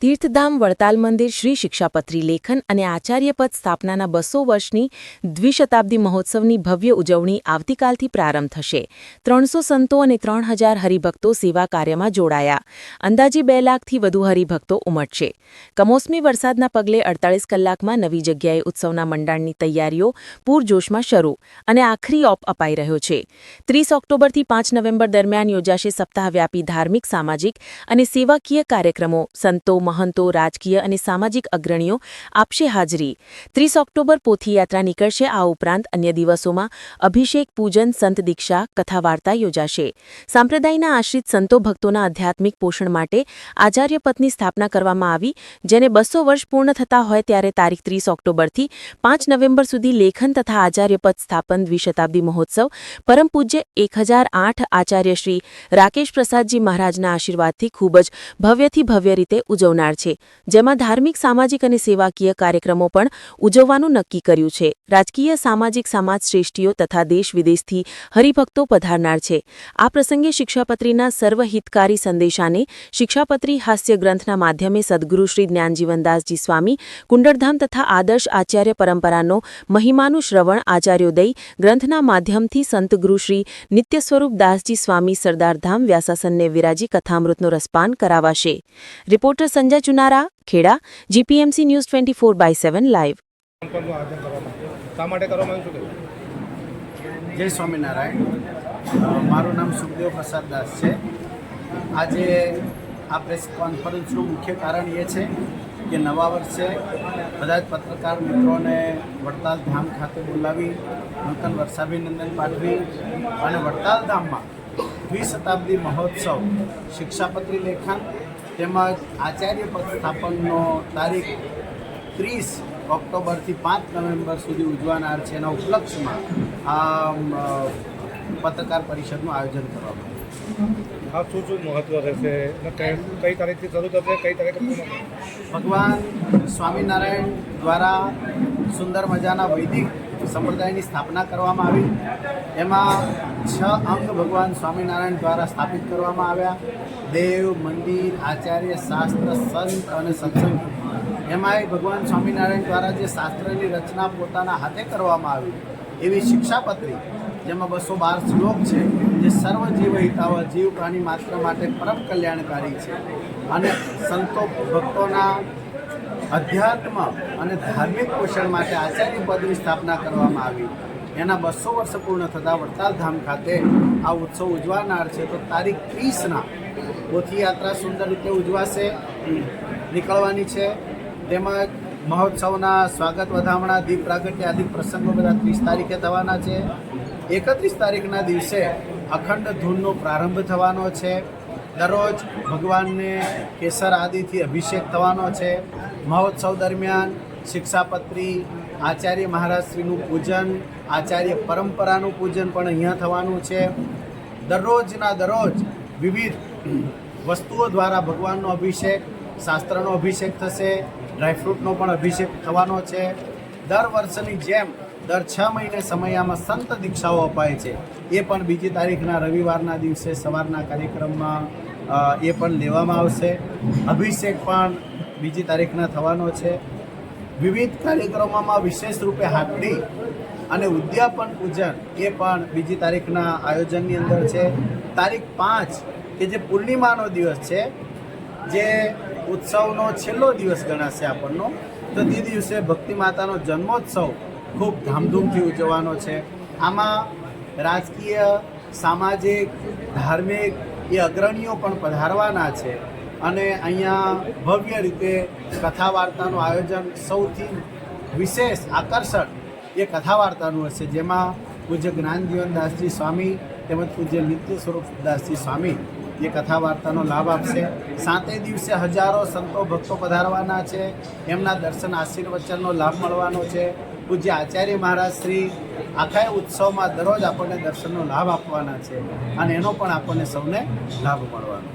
તીર્થધામ વડતાલ મંદિર શ્રી શિક્ષાપત્રી લેખન અને આચાર્યપદ સ્થાપનાના બસો વર્ષની દ્વિશતાબ્દી મહોત્સવની ભવ્ય ઉજવણી આવતીકાલથી પ્રારંભ થશે. ત્રણસો સંતો અને ત્રણ હજાર હરિભક્તો સેવા કાર્યમાં જોડાયા. અંદાજે બે લાખથી વધુ હરિભક્તો ઉમટશે. કમોસમી વરસાદના પગલે અડતાલીસ કલાકમાં નવી જગ્યાએ ઉત્સવના મંડાણની તૈયારીઓ પૂરજોશમાં શરૂ અને આખરી ઓપ અપાઈ રહ્યો છે. ત્રીસ ઓક્ટોબરથી પાંચ નવેમ્બર દરમિયાન યોજાશે સપ્તાહવ્યાપી ધાર્મિક, સામાજિક અને સેવાકીય કાર્યક્રમો. સંતો મહંતો, રાજકીય અને સામાજિક અગ્રણીઓ આપશે હાજરી. ત્રીસ ઓક્ટોબર પોથીયાત્રા નીકળશે. આ ઉપરાંત અન્ય દિવસોમાં અભિષેક, પૂજન, સંત દીક્ષા કથા વાર્તા યોજાશે. સંપ્રદાયના આશ્રિત સંતો ભક્તોના આધ્યાત્મિક પોષણ માટે આચાર્યપદની સ્થાપના કરવામાં આવી, જેને બસો વર્ષ પૂર્ણ થતા હોય ત્યારે તારીખ ત્રીસ ઓક્ટોબરથી પાંચ નવેમ્બર સુધી લેખન તથા આચાર્યપદ સ્થાપન દ્વિશતાબ્દી મહોત્સવ, પરમ પૂજ્ય એક હજાર આઠ આચાર્ય શ્રી રાકેશ પ્રસાદજી મહારાજના આશીર્વાદથી ખૂબ જ ભવ્યથી ભવ્ય રીતે ઉજવનાર છે, જેમાં ધાર્મિક, સામાજિક અને સેવાકીય કાર્યક્રમો પણ ઉજવવાનું નક્કી કર્યું છે. રાજકીય, સામાજિક, સમાજશ્રેષ્ઠીઓ તથા દેશ વિદેશથી હરિભક્તો પધારનાર છે. આ પ્રસંગે શિક્ષાપત્રીના સર્વહિતકારી સંદેશાને શિક્ષાપત્રી હાસ્ય ગ્રંથના માધ્યમે સદગુરુ શ્રી જ્ઞાનજીવનદાસજી સ્વામી, કુંડળધામ તથા આદર્શ આચાર્ય પરંપરાનો મહિમાનું શ્રવણ આચાર્યોદય ગ્રંથના માધ્યમથી સંતગુરુ શ્રી નિત્ય સ્વરૂપ દાસજી સ્વામી સરદારધામ વ્યાસાસનને વિરાજી કથામૃતનો રસપાન કરાવાશે. Reporter Sanjay Chunara Kheda GPMC news twenty four by seven live. જય સ્વામિનારાયણ. મારું નામ સુખદેવ પ્રસાદ દાસ છે. આજે આ પ્રેસ કોન્ફરન્સનું મુખ્ય કારણ એ છે કે નવા વર્ષે બધા જ પત્રકાર મિત્રોને વડતાલ ધામ ખાતે બોલાવી નૂતન વર્ષાભિનંદન પાઠવી અને વડતાલ ધામમાં દ્વિશતાબ્દી મહોત્સવ શિક્ષાપત્રી લેખન તેમજ આચાર્ય પદ સ્થાપનનો તારીખ ત્રીસ ઓક્ટોબરથી પાંચ નવેમ્બર સુધી ઉજવાનાર છે એના ઉપલક્ષમાં આ પત્રકાર પરિષદનું આયોજન કરવામાં આવ્યું આ શું શું મહત્વ રહેશે? કઈ તારીખથી શરૂ થશે? કઈ તારીખે? ભગવાન સ્વામિનારાયણ દ્વારા સુંદર મજાના વૈદિક સંપ્રદાયની સ્થાપના કરવામાં આવી. એમાં છ અંગ ભગવાન સ્વામિનારાયણ દ્વારા સ્થાપિત કરવામાં આવ્યા. દેવ, મંદિર, આચાર્ય, શાસ્ત્ર, સંત અને સત્સંગ. એમાંય ભગવાન સ્વામિનારાયણ દ્વારા જે શાસ્ત્રની રચના પોતાના હાથે કરવામાં આવી, એવી શિક્ષાપત્રી, જેમાં બસો બાર શ્લોક છે, જે સર્વ જીવ હિતાવ જીવ પ્રાણી માત્ર માટે પરમ કલ્યાણકારી છે. અને સંતો ભક્તોના અધ્યાત્મ અને ધાર્મિક પોષણ માટે આચાર્ય પદની સ્થાપના કરવામાં આવી. એના બસો વર્ષ પૂર્ણ થતાં વડતાલ ધામ ખાતે આ ઉત્સવ ઉજવાનાર છે. તો તારીખ ત્રીસના પોથીયાત્રા સુંદર રીતે ઉજવાશે. નીકળવાની છે. તેમજ મહોત્સવના સ્વાગત વધામણા, દીપ પ્રાગટ્ય આદિ પ્રસંગો બધા ત્રીસ તારીખે થવાના છે. એકત્રીસ તારીખના દિવસે અખંડ ધૂનનો પ્રારંભ થવાનો છે. દરરોજ ભગવાનને કેસર આદિથી અભિષેક થવાનો છે. મહોત્સવ દરમિયાન શિક્ષાપત્રી, આચાર્ય મહારાજશ્રીનું પૂજન, આચાર્ય પરંપરાનું પૂજન પણ અહીંયા થવાનું છે. દરરોજના દરરોજ વિવિધ વસ્તુઓ દ્વારા ભગવાનનો અભિષેક, શાસ્ત્રનો અભિષેક થશે ડ્રાયફ્રૂટનો પણ અભિષેક થવાનો છે. દર વર્ષની જેમ દર છ મહિને સમયમાં સંત દીક્ષાઓ અપાય છે. એ પણ બીજી તારીખના રવિવારના દિવસે સવારના કાર્યક્રમમાં એ પણ લેવામાં આવશે. અભિષેક પણ બીજી તારીખના થવાનો છે. વિવિધ કાર્યક્રમોમાં વિશેષ રૂપે હાકડી અને ઉદ્યાપન પૂજન એ પણ બીજી તારીખના આયોજનની અંદર છે. તારીખ પાંચ, કે જે પૂર્ણિમાનો દિવસ છે, જે ઉત્સવનો છેલ્લો દિવસ ગણાશે આપણનો, તો તે દિવસે ભક્તિ માતાનો જન્મોત્સવ ખૂબ ધામધૂમથી ઉજવવાનો છે. આમાં રાજકીય, સામાજિક, ધાર્મિક એ અગ્રણીઓ પણ પધારવાના છે. અને અહીંયા ભવ્ય રીતે કથા વાર્તાનું આયોજન સૌથી વિશેષ આકર્ષક એ કથા વાર્તાનું હશે, જેમાં પૂજ્ય જ્ઞાનજીવનદાસજી સ્વામી તેમજ પૂજ્ય નિત્ય સ્વરૂપદાસજી સ્વામી એ કથા વાર્તાનો લાભ આપશે. સાતે દિવસે હજારો સંતો ભક્તો પધારવાના છે. એમના દર્શન આશીર્વચનનો લાભ મળવાનો છે. પૂજ્ય આચાર્ય મહારાજ શ્રી આખા ઉત્સવમાં દરરોજ આપણને દર્શનનો લાભ આપવાના છે અને એનો પણ આપણને સૌને લાભ મળવાનો